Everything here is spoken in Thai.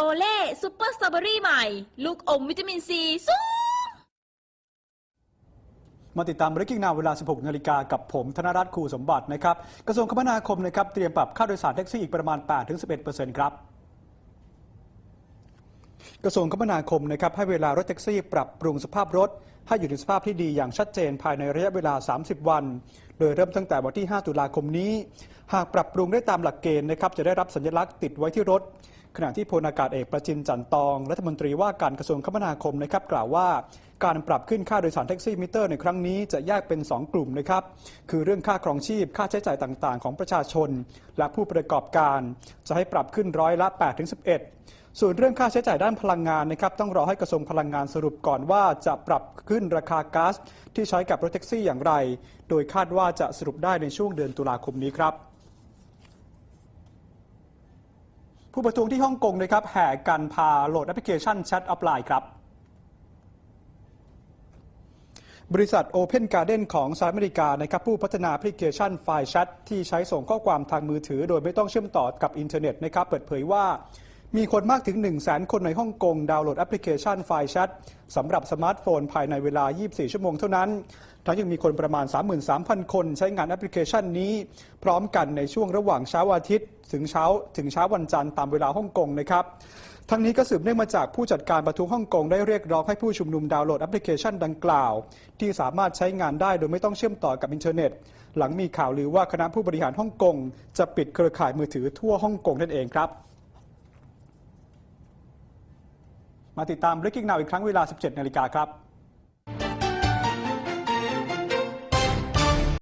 โอเล่ซุปเปอร์สตรอเบอรี่ใหม่ ลูกอมวิตามินซีสูงมาติดตาม Breaking Now เวลา 16 นาฬิกากับผม ธนรัตน์ครูสมบัตินะครับ กระทรวงคมนาคมนะครับ เตรียมปรับค่าโดยสารแท็กซี่อีกประมาณ 8-11%ครับกระทรวงคมนาคมนะครับให้เวลารถแท็กซี่ปรับปรุงสภาพรถ ให้อยู่ในสภาพที่ดีอย่างชัดเจนภายในระยะเวลา 30 วัน โดยเริ่มตั้งแต่วันที่ 5 ตุลาคมนี้ หากปรับปรุงได้ตามหลักเกณฑ์นะครับจะได้รับสัญลักษณ์ติดไว้ที่รถ ขณะที่พลอากาศเอกประจินจันตอง รัฐมนตรีว่าการกระทรวงคมนาคมนะครับกล่าวว่าการปรับขึ้นค่าโดยสารแท็กซี่มิเตอร์ในครั้งนี้จะแยกเป็น 2 กลุ่มนะครับ คือเรื่องค่าครองชีพ ค่าใช้จ่ายต่างๆ ของประชาชน และผู้ประกอบการ จะให้ปรับขึ้นร้อยละ8-11 ส่วนเรื่องค่าใช้จ่ายด้านพลังงานนะครับ ต้องรอให้กระทรวงพลังงานสรุปก่อนว่าจะปรับขึ้นราคาก๊าซที่ใช้กับรถแท็กซี่อย่างไร โดยคาดว่าจะสรุปได้ในช่วงเดือนตุลาคมนี้ครับ ผู้ประท้วงที่ฮ่องกงนะครับแห่กันพาโหลดแอปพลิเคชันแชทออฟไลน์ครับ บริษัท Open Garden ของสหรัฐอเมริกานะครับผู้พัฒนาแอปพลิเคชันไฟล์แชทที่ใช้ส่งข้อความทางมือถือ โดยไม่ต้องเชื่อมต่อกับอินเทอร์เน็ตนะครับเปิดเผยว่า มีคนมากถึง 1 0 0 0 0แคนในฮ่องกงดาวน์โหลดแอปพลิเคชันไฟล์แชทสำหรับสมาร์ทโฟนภายในเวลา 24 ชั่วโมงเท่านั้น ทั้งยังมีคนประมาณ 33,000 คนใช้งานแอปพลิเคชันนี้ พร้อมกันในช่วงระหว่างเช้าวันอาทิตย์ ถึงเช้าถึงเช้าวันจันทร์ตามเวลาฮ่องกงนะครับทั้งนี้ก็สืบเนื่องมาจากผู้จัดการประท้วงฮ่องกงได้เรียกร้องให้ผู้ชุมนุมดาวน์โหลดแอปพลิเคชันดังกล่าว ที่สามารถใช้งานได้โดยไม่ต้องเชื่อมต่อกับอินเทอร์เน็ต หลังมีข่าวลือว่าคณะผู้บริหารฮ่องกงจะปิดเครือข่ายมือถือทั่วฮ่องกงนั่นเองครับ มาติดตาม Breaking Now อีกครั้งเวลา 17 นาฬิกาครับ